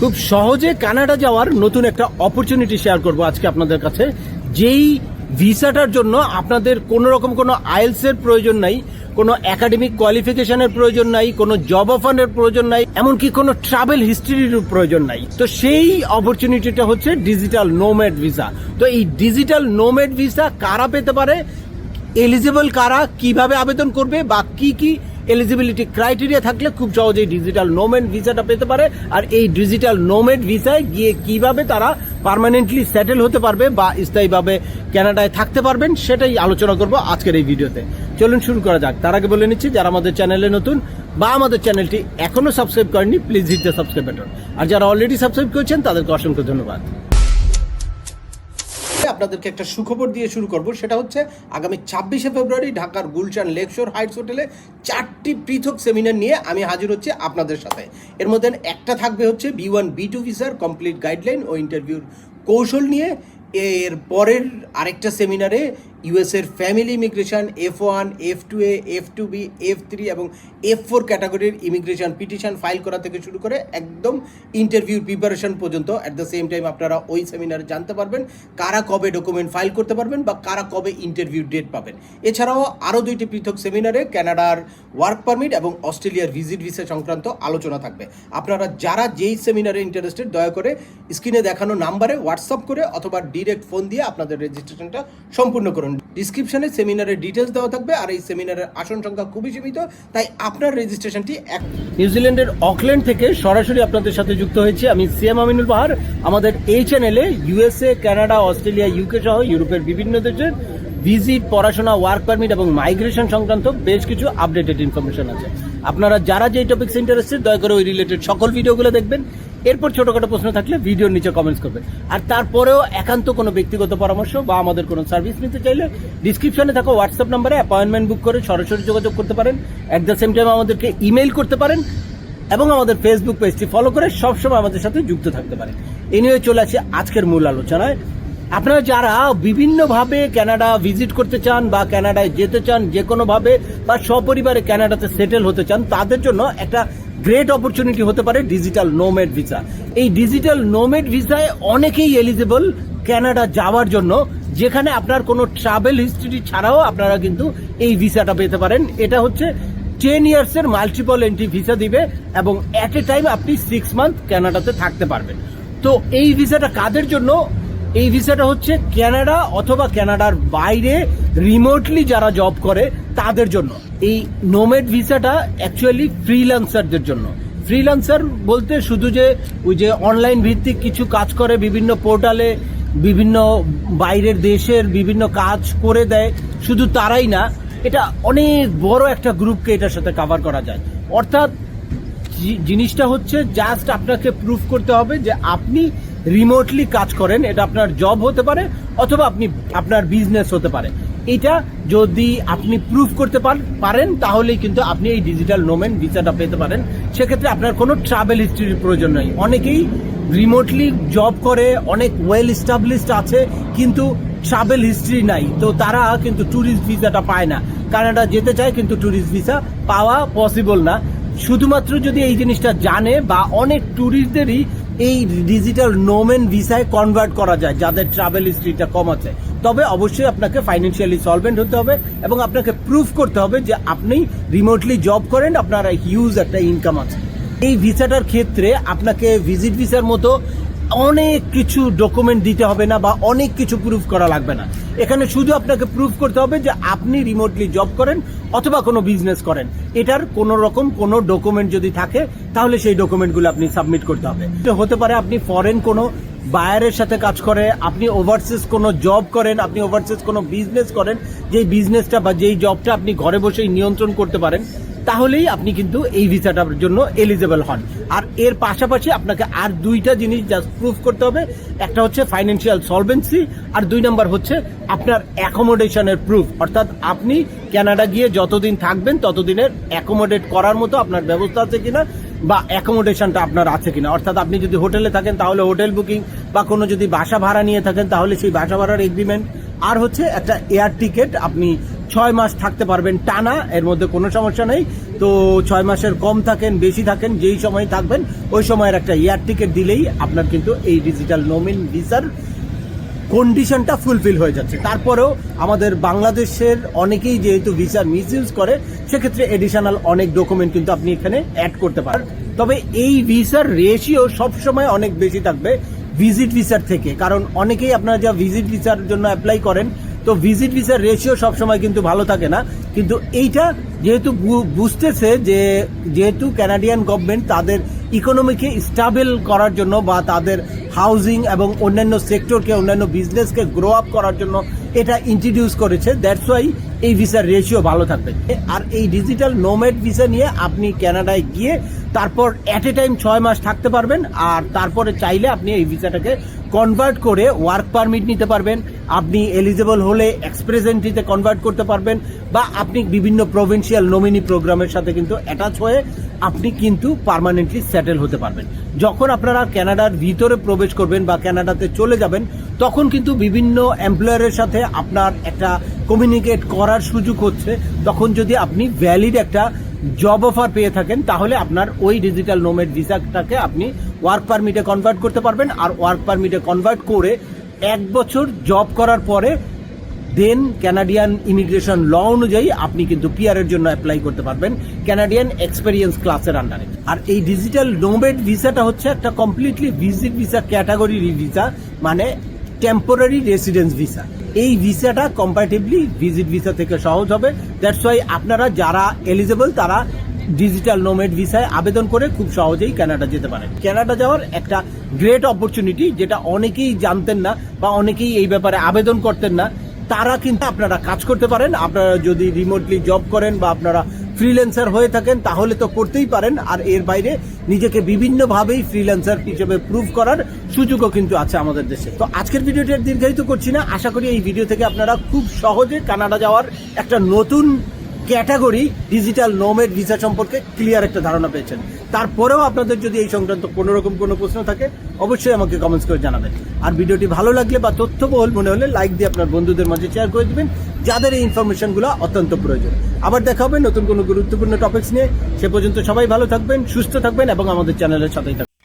খুব সহজে কানাডা যাওয়ার নতুন একটা অপরচুনিটি শেয়ার করব আজকে আপনাদের কাছে। যেই ভিসাটার জন্য আপনাদের কোনো রকম কোনো আইএলসের প্রয়োজন নাই, কোনো একাডেমিক কোয়ালিফিকেশনের প্রয়োজন নাই, কোনো জব অফারের প্রয়োজন নাই, এমনকি কোনো ট্রাভেল হিস্ট্রির প্রয়োজন নাই। তো সেই অপরচুনিটিটা হচ্ছে ডিজিটাল নোমেড ভিসা তো এই ডিজিটাল নোমেড ভিসা কারা পেতে পারে? এলিজিবল কারা কীভাবে আবেদন করবে বা কি কি এলিজিবিলিটি ক্রাইটেরিয়া থাকলে খুব সহজেই ডিজিটাল নোমেড ভিসাটা পেতে পারে। আর এই ডিজিটাল নোমেড ভিসায় গিয়ে কীভাবে তারা পার্মানেন্টলি সেটেল হতে পারবে বা স্থায়ীভাবে কানাডায় থাকতে পারবেন, সেটাই আলোচনা করব আজকের এই ভিডিওতে। চলুন শুরু করা যাক। তার আগে বলে নিচ্ছি, যারা আমাদের চ্যানেলে নতুন বা আমাদের চ্যানেলটি এখনও সাবস্ক্রাইব করেননি please hit the subscribe button আর যারা অলরেডি সাবস্ক্রাইব করেছেন, তাদেরকে অসংখ্য ধন্যবাদ। আপনাদেরকে একটা সুখবর দিয়ে শুরু করব। সেটা হচ্ছে আগামী ছাব্বিশে ফেব্রুয়ারি ঢাকার গুলশান লেকশোর হাইটস হোটেলে চারটি পৃথক সেমিনার নিয়ে আমি হাজির হচ্ছি আপনাদের সাথে। এর মধ্যে একটা থাকবে হচ্ছে বি ওয়ান, বি টু ভিসার কমপ্লিট গাইডলাইন ও ইন্টারভিউর কৌশল নিয়ে। এর পরের আরেকটা সেমিনারে ইউএসের family immigration F one F two A F two B F three এবং এফ ফোর ক্যাটাগরির ইমিগ্রেশন পিটিশন ফাইল করা থেকে শুরু করে একদম ইন্টারভিউ প্রিপারেশন পর্যন্ত। অ্যাট দ্য সেম টাইম আপনারা ওই সেমিনারে জানতে পারবেন কারা কবে ডকুমেন্ট ফাইল করতে পারবেন বা কারা কবে ইন্টারভিউ ডেট পাবেন। এছাড়াও আরও দুইটি পৃথক সেমিনারে কানাডার ওয়ার্ক পারমিট এবং অস্ট্রেলিয়ার ভিজিট ভিসা সংক্রান্ত আলোচনা থাকবে। আপনারা যারা যেই সেমিনারে ইন্টারেস্টেড দয়া করে স্ক্রিনে দেখানো নাম্বারে হোয়াটসঅ্যাপ করে অথবা ডিরেক্ট ফোন দিয়ে আপনাদের রেজিস্ট্রেশনটা সম্পূর্ণ করুন ডিসক্রিপশনে সেমিনারের ডিটেলস দেওয়া থাকবে আর এই সেমিনারের আসন সংখ্যা খুবই সীমিত, তাই আপনার রেজিস্ট্রেশনটি এক নিউজিল্যান্ডের অকল্যান্ড থেকে সরাসরি আপনাদের সাথে যুক্ত হয়েছি আমি সিএম আমিনুল বাহার আমাদের এই চ্যানেলে ইউএসএ কানাডা অস্ট্রেলিয়া ইউকে সহ ইউরোপের বিভিন্ন দেশের ভিজিট পড়াশোনা ওয়ার্ক পারমিট এবং মাইগ্রেশন সংক্রান্ত বেশ কিছু আপডেটেড ইনফরমেশন আছে। আপনারা যারা যেই টপিক্স ইন্টারেস্টেড দয়া করে ওই রিলেটেড সকল ভিডিওগুলো দেখবেন। এরপর ছোটখাটো প্রশ্ন থাকলে ভিডিওর নিচে কমেন্টস করবে। আর তারপরেও একান্ত কোনো ব্যক্তিগত পরামর্শ বা আমাদের কোনো সার্ভিস নিতে চাইলে ডিসক্রিপশনে থাকা হোয়াটসঅ্যাপ নাম্বারে অ্যাপয়েন্টমেন্ট বুক করে সরাসরি যোগাযোগ করতে পারেন। অ্যাট দ্য সেম টাইম আমাদেরকে ইমেল করতে পারেন এবং আমাদের ফেসবুক পেজটি ফলো করে সবসময় আমাদের সাথে যুক্ত থাকতে পারেন। এ নিয়ে চলে আসি আজকের মূল আলোচনায়। আপনারা যারা বিভিন্নভাবে কানাডা ভিজিট করতে চান বা কানাডায় যেতে চান যে কোনোভাবে বা সপরিবারে কানাডাতে সেটেল হতে চান, তাদের জন্য একটা গ্রেট অপরচুনিটি হতে পারে ডিজিটাল নোমেড ভিসা। এই ডিজিটাল নোমেড ভিসায় অনেকেই এলিজিবল ক্যানাডা যাওয়ার জন্য, যেখানে আপনার কোনো ট্রাভেল হিস্ট্রি ছাড়াও আপনারা কিন্তু এই ভিসাটা পেতে পারেন। এটা হচ্ছে টেন ইয়ার্সের মাল্টিপল এন্ট্রি ভিসা দিবে এবং অ্যাট এ টাইম আপনি সিক্স মান্থ ক্যানাডাতে থাকতে পারবেন। তো এই ভিসাটা কাদের জন্য? এই ভিসাটা হচ্ছে কানাডা অথবা কানাডার বাইরে রিমোটলি যারা জব করে, তাদের জন্য। এই নোমেড ভিসাটা অ্যাকচুয়ালি ফ্রিল্যান্সারদের জন্য। ফ্রিল্যান্সার বলতে শুধু যে ওই যে অনলাইন ভিত্তিক কিছু কাজ করে বিভিন্ন পোর্টালে, বিভিন্ন বাইরের দেশের বিভিন্ন কাজ করে দেয়, শুধু তারাই না, এটা অনেক বড় একটা গ্রুপকে এটার সাথে কভার করা যায়। অর্থাৎ জিনিসটা হচ্ছে জাস্ট আপনাকে প্রুফ করতে হবে যে আপনি রিমোটলি কাজ করেন, এটা আপনার জব হতে পারে অথবা আপনি, আপনার বিজনেস হতে পারে। এটা যদি আপনি প্রুফ করতে পার- পারেন, তাহলেই কিন্তু আপনি এই ডিজিটাল নোমেন ভিসাটা পেতে পারেন। সেক্ষেত্রে আপনার কোনো ট্রাভেল হিস্ট্রির প্রয়োজন নেই। অনেকেই রিমোটলি জব করে, অনেক ওয়েল স্টাবলিশড আছে, কিন্তু ট্রাভেল হিস্ট্রি নাই। তো তারা কিন্তু ট্যুরিস্ট ভিসাটা পায় না। কানাডা যেতে চায়, কিন্তু ট্যুরিস্ট ভিসা পাওয়া পসিবল না। শুধুমাত্র যদি এই জিনিসটা জানে বা অনেক ট্যুরিস্টদেরই এই ডিজিটাল নোমেন ভিসায় কনভার্ট করা যায়, যাদের ট্রাভেল হিস্ট্রিটা কম আছে। তবে অবশ্যই আপনাকে ফাইন্যান্সিয়ালি সলভেন্ট হতে হবে এবং আপনাকে প্রুফ করতে হবে যে আপনি রিমোটলি জব করেন, আপনার হিউজ একটা ইনকাম আছে। এই ভিসাটার ক্ষেত্রে আপনাকে ভিজিট ভিসার মতো অনেক কিছু ডকুমেন্ট দিতে হবে না বা অনেক কিছু প্রুফ করা লাগবে না। এখানে শুধু আপনাকে প্রুফ করতে হবে যে আপনি রিমোটলি জব করেন অথবা কোনো বিজনেস করেন। এটার কোনো রকম কোনো ডকুমেন্ট যদি থাকে, তাহলে সেই ডকুমেন্টগুলো আপনি সাবমিট করতে হবে। হতে পারে আপনি ফরেন কোনো বায়ারের সাথে কাজ করে, আপনি ওভারসিজ কোনো জব করেন, আপনি ওভারসিজ কোনো বিজনেস করেন, যেই বিজনেসটা বা যেই জবটা আপনি ঘরে বসেই নিয়ন্ত্রণ করতে পারেন তাহলেই আপনি কিন্তু এই ভিসাটার জন্য এলিজেবল হন। আর এর পাশাপাশি আপনাকে আর দুইটা জিনিস জাস্ট প্রুফ করতে হবে। একটা হচ্ছে ফাইন্যান্সিয়াল সলভেন্সি আর দুই নাম্বার হচ্ছে আপনার অ্যাকোমোডেশনের প্রুফ অর্থাৎ আপনি ক্যানাডা গিয়ে যতদিন থাকবেন ততদিনের অ্যাকোমোডেট করার মতো আপনার ব্যবস্থা আছে কিনা বা অ্যাকোমোডেশনটা আপনার আছে কিনা। অর্থাৎ আপনি যদি হোটেলে থাকেন তাহলে হোটেল বুকিং বা কোনো যদি বাসা ভাড়া নিয়ে থাকেন তাহলে সেই বাসা ভাড়ার এগ্রিমেন্ট আর হচ্ছে একটা এয়ার টিকেট আপনি ছয় মাস থাকতে পারবেন টানা, এর মধ্যে কোনো সমস্যা নেই। তো ছয় মাসের কম থাকেন, বেশি থাকেন, যেই সময় থাকবেন, ওই সময়ের একটা এয়ার টিকিট দিলেই আপনার কিন্তু এই ডিজিটাল নোমিন ভিসার কন্ডিশনটা ফুলফিল হয়ে যাচ্ছে। তারপরেও আমাদের বাংলাদেশের অনেকেই যেহেতু ভিসার মিসইউজ করে, সেক্ষেত্রে এডিশনাল অনেক ডকুমেন্ট কিন্তু আপনি এখানে অ্যাড করতে পারেন। তবে এই ভিসার রেশিও সবসময় অনেক বেশি থাকবে ভিজিট ভিসার থেকে। কারণ অনেকেই আপনারা যা ভিজিট ভিসার জন্য অ্যাপ্লাই করেন তো ভিজিট ভিসার রেশিও সবসময় কিন্তু ভালো থাকে না। কিন্তু এইটা যেহেতু বুঝতেছে যে, যেহেতু ক্যানাডিয়ান গভর্নমেন্ট তাদের ইকোনমিকে স্টাবেল করার জন্য বা তাদের হাউজিং এবং অন্যান্য সেক্টরকে অন্যান্য বিজনেসকে গ্রো আপ করার জন্য এটা ইন্ট্রোডিউস করেছে। দ্যাটস ওয়াই এই ভিসার রেশিও ভালো থাকবে। আর এই ডিজিটাল নোমেড ভিসা নিয়ে আপনি কানাডায় গিয়ে তারপর অ্যাট এ টাইম ছয় মাস থাকতে পারবেন, আর তারপরে চাইলে আপনি এই ভিসাটাকে কনভার্ট করে ওয়ার্ক পারমিট নিতে পারবেন। আপনি এলিজেবল হলে এক্সপ্রেস এন্ট্রিতে কনভার্ট করতে পারবেন, বা আপনি বিভিন্ন প্রভিন্সিয়াল নমিনি প্রোগ্রামের সাথে কিন্তু অ্যাটাচ হয়ে আপনি কিন্তু পার্মানেন্টলি সেটেল হতে পারবেন। যখন আপনারা কানাডার ভিতরে প্রবেশ করবেন বা কানাডাতে চলে যাবেন, তখন কিন্তু বিভিন্ন এমপ্লয়ারের সাথে আপনার একটা কমিউনিকেট করার সুযোগ হচ্ছে, তখন যদি আপনি ভ্যালিড একটা জব অফার পেয়ে থাকেন, তাহলে আপনার ওই ডিজিটাল নোমেড ভিসাটাকে আপনি ওয়ার্ক পারমিটে কনভার্ট করতে পারবেন, আর ওয়ার্ক পারমিটে কনভার্ট করে এক বছর জব করার পরে দেন ক্যানাডিয়ান ইমিগ্রেশন ল অনুযায়ী আপনি কিন্তু পিআর এর জন্য অ্যাপ্লাই করতে পারবেন ক্যানাডিয়ান এক্সপেরিয়েন্স ক্লাসের আন্ডারে আর এই ডিজিটাল নোমেড ভিসাটা হচ্ছে একটা completely visit visa category visa মানে টেম্পোরারি রেসিডেন্স ভিসা এই ভিসাটা কম্পারেটিভলি ভিজিট ভিসা থেকে সহজ হবে। দ্যাটস ওয়াই আপনারা যারা এলিজেবল তারা ডিজিটাল নোমেড ভিসায় আবেদন করে খুব সহজেই কানাডা যেতে পারেন। কানাডা যাওয়ার একটা গ্রেট অপরচুনিটি যেটা অনেকেই জানতেন না বা অনেকেই এই ব্যাপারে আবেদন করতেন না, তারা কিন্তু আপনারা কাজ করতে পারেন। আপনারা যদি রিমোটলি জব করেন বা আপনারা ফ্রিল্যান্সার হয়ে থাকেন, তাহলে তো করতেই পারেন। আর এর বাইরে নিজেকে বিভিন্নভাবেই ফ্রিল্যান্সার হিসেবে প্রুভ করার সুযোগও কিন্তু আছে আমাদের দেশে। তো আজকের ভিডিওটি দীর্ঘায়িত করছি না। আশা করি এই ভিডিও থেকে আপনারা খুব সহজে কানাডা যাওয়ার একটা নতুন ক্যাটাগরি ডিজিটাল নোমেড ভিসা সম্পর্কে ক্লিয়ার একটা ধারণা পেয়েছেন। তারপরেও আপনাদের যদি এই সংক্রান্ত কোনো রকম কোনো প্রশ্ন থাকে, অবশ্যই আমাকে কমেন্টস করে জানাবেন। আর ভিডিওটি ভালো লাগলে বা তথ্যবহুল মনে হলে লাইক দিয়ে আপনার বন্ধুদের মাঝে শেয়ার করে দিবেন, যাদের এই ইনফরমেশনগুলো অত্যন্ত প্রয়োজন। আবার দেখা হবে নতুন কোনো গুরুত্বপূর্ণ টপিকস নিয়ে। সে পর্যন্ত সবাই ভালো থাকবেন, সুস্থ থাকবেন এবং আমাদের চ্যানেলের সাথেই থাকবেন।